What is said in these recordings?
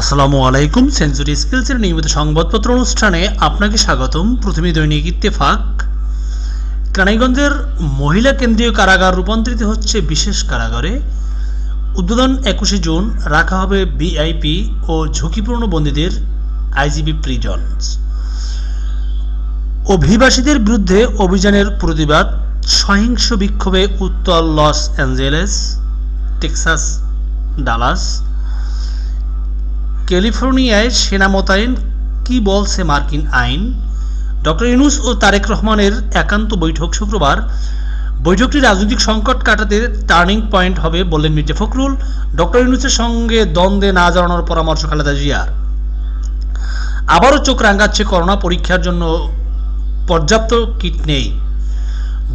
আসসালামু আলাইকুম। সেঞ্চুরি স্কিলসের নিয়মিত সংবাদপত্র অনুষ্ঠানে আপনাকে স্বাগতম। প্রথমে দৈনিক ইত্তেফাক। কানাইগঞ্জের মহিলা কেন্দ্রীয় কারাগার রূপান্তরিত হচ্ছে বিশেষ কারাগারে। উদ্বোধন একুশে জুন, রাখা হবে বিআইপি ও ঝুঁকিপূর্ণ বন্দীদের আইজিবি প্রিজনস। অভিবাসীদের বিরুদ্ধে অভিযানের প্রতিবাদ, সহিংস বিক্ষোভে উত্তর লস অ্যাঞ্জেলেস, টেক্সাস, ডালাস। ক্যালিফোর্নিয়ায় সেনা মোতায়েন কি বলছে মার্কিন আইন? ডক্টর ইউনুস ও তারেক রহমানের একান্ত বৈঠক শুক্রবার। বৈঠকটি রাজনৈতিক সংকট কাটাতে টার্নিং পয়েন্ট হবে বললেন মির্জা ফখরুল। ডক্টর ইউনুসের সঙ্গে দ্বন্দ্বে না জড়ানোর পরামর্শ খালেদা জিয়ার। আবারও চোখ রাঙাচ্ছে করোনা পরীক্ষার জন্য পর্যাপ্ত কিট নেই।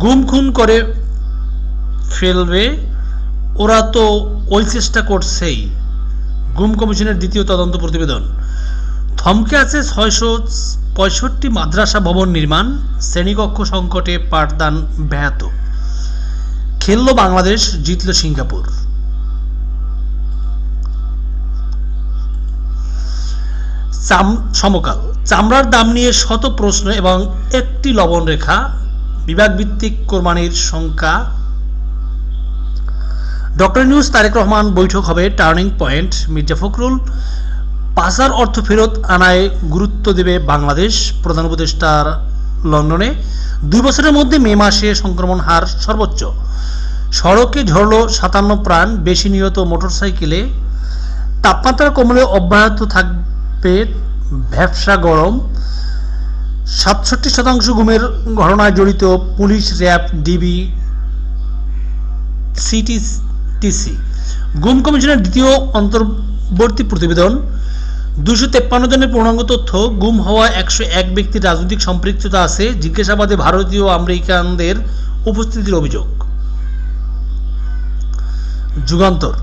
গুম খুন করে ফেলবে, ওরা তো ওই চেষ্টা করছেই। গুম কমিশনের দ্বিতীয় তদন্ত প্রতিবেদন। থমকে আছে ছয়শো পঁয়ষট্টি মাদ্রাসা ভবন নির্মাণ, শ্রেণীকক্ষ সংকটে পাঠদান ব্যাহত। খেলল বাংলাদেশ, জিতল সিঙ্গাপুর। সমকাল। চামড়ার দাম নিয়ে শত প্রশ্ন এবং একটি লবণ রেখা বিভাগভিত্তিক কোরবানির সংখ্যা ডক্টর নিউজ তারেক রহমান বৈঠক হবে টার্নিং পয়েন্ট। মির্জা ফখরুল পাচার অর্থ ফেরত আনায় গুরুত্ব দেবে বাংলাদেশ। প্রধান উপদেষ্টার লন্ডনে দুই বছরের মধ্যে মে মাসে সংক্রমণ হার সর্বোচ্চ। সড়কে ঝরল সাতান্ন প্রাণ, বেশি নিহত মোটরসাইকেলে। তাপমাত্রা কমলে অব্যাহত থাকবে ভ্যাবসা গরম। সাতষট্টি শতাংশ গুমের ঘটনায় জড়িত পুলিশ র্যাব, ডিবি সিটিটিসি গুম কমিশনের দ্বিতীয় অন্তর্বর্তী প্রতিবেদন দুশো তেপ্পান্ন জনের পূর্ণাঙ্গ তথ্য, গুম হওয়া একশো এক ব্যক্তির রাজনৈতিক সম্পৃক্ততা আছে, জিজ্ঞাসাবাদে ভারতীয় আমেরিকানদের উপস্থিতির অভিযোগ। যুগান্তর।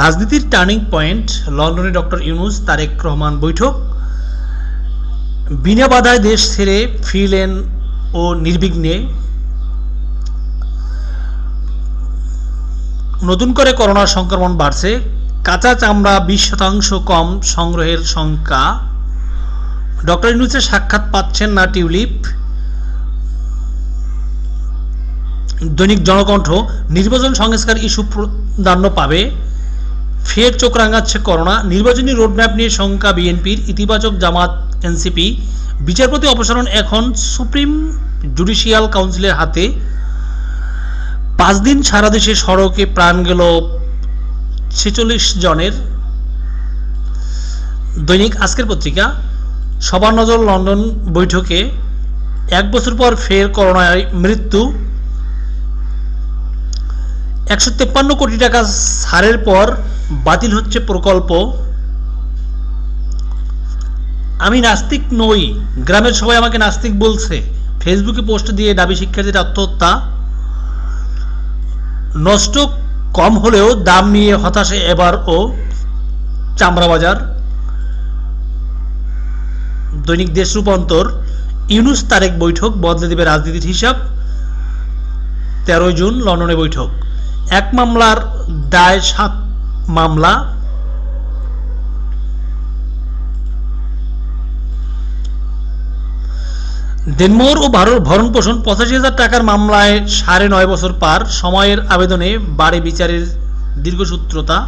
রাজনীতির টার্নিং পয়েন্ট, লন্ডনে ডক্টর ইউনুস তারেক রহমান বৈঠক। বিনা বাধায় দেশ ছেড়ে ফিরলেন ও নির্বিঘ্নে নতুন করে করোনার সংক্রমণ বাড়ছে। কাঁচা চামড়া বিশ শতাংশ কম সংগ্রহের সংখ্যা ডক্টর ইউনুসের সাক্ষাৎ পাচ্ছেন না টিউলিপ। দৈনিক জনকণ্ঠ, নির্বাচন সংস্কার ইস্যু প্রাধান্য পাবে। ফের চোখ রাঙাচ্ছে করোনা। নির্বাচনী রোডম্যাপ নিয়ে শঙ্কা বিএনপির। ইতিবাচক জামাত এনসিপি। বিচারপতি অপসারণ এখন সুপ্রিম জুডিশিয়াল কাউন্সিলের হাতে। পাঁচ দিন সারা দেশে সড়কে প্রাণ গেল ছেচল্লিশ জনের। দৈনিক আজকের পত্রিকা, সবার নজর লন্ডন বৈঠকে। এক বছর পর ফের করোনায় মৃত্যু। একশো তেপ্পান্ন কোটি টাকা ছাড়ের পর বাতিল হচ্ছে প্রকল্প। আমি নাস্তিক নই, গ্রামের সবাই আমাকে নাস্তিক বলছে। ফেসবুকে পোস্ট দিয়ে দাবি শিক্ষার্থীর আত্মহত্যা। নষ্ট কম হলেও দাম নিয়ে হতাশে এবার ও চামড়া বাজার দৈনিক দেশ রূপান্তর, ইউনুস তারেক বৈঠক বদলে দেবে রাজনীতির হিসাব। তেরোই জুন লন্ডনে বৈঠক। এক মামলার দায় সাত মামলা। দেনমোর ও ভারত ভরণ পোষণ পঁচাশি হাজার টাকার মামলায় সাড়ে নয় বছর পার সময়ের আবেদনে বাড়ে বিচারের দীর্ঘসূত্রতা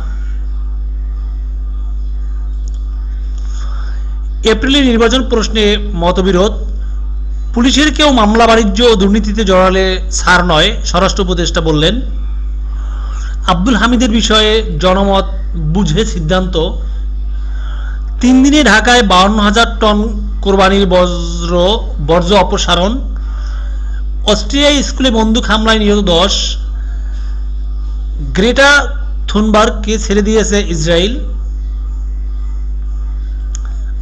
এপ্রিলে নির্বাচন প্রশ্নে মতবিরোধ। পুলিশের কেউ মামলা বাণিজ্য ও দুর্নীতিতে জড়ালে ছাড় নয়, স্বরাষ্ট্র উপদেষ্টা বললেন। আব্দুল হামিদের বিষয়ে জনমত বুঝে সিদ্ধান্ত। তিন দিনে ঢাকায় বাউন্ন হাজার টন কোরবানির বজ্র, বর্জ্য অপসারণ, অস্ট্রিয়ায় স্কুলে বন্দুক হামলায় নিহত দশ, গ্রেটা থুনবার্গকে ছেড়ে দিয়েছে ইসরায়েল।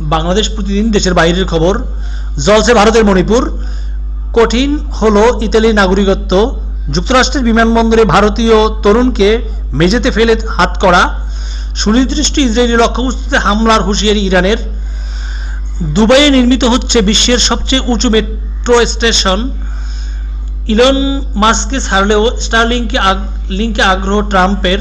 বাংলাদেশ প্রতিদিন দেশের বাইরের খবর জলসে ভারতের মণিপুর। কঠিন হলো ইতালির নাগরিকত্ব। যুক্তরাষ্ট্রের বিমানবন্দরে ভারতীয় তরুণকে মেঝেতে ফেলে হাত করা। সুনির্দিষ্ট ইসরায়েলি লক্ষ্যবস্তুতে হামলার হুঁশিয়ারি ইরানের। দুবাইয়ে নির্মিত হচ্ছে বিশ্বের সবচেয়ে উঁচু মেট্রো স্টেশন। ইলন মাস্ককে ছাড়লেও স্টারলিংকে লিঙ্কে আগ্রহ ট্রাম্পের।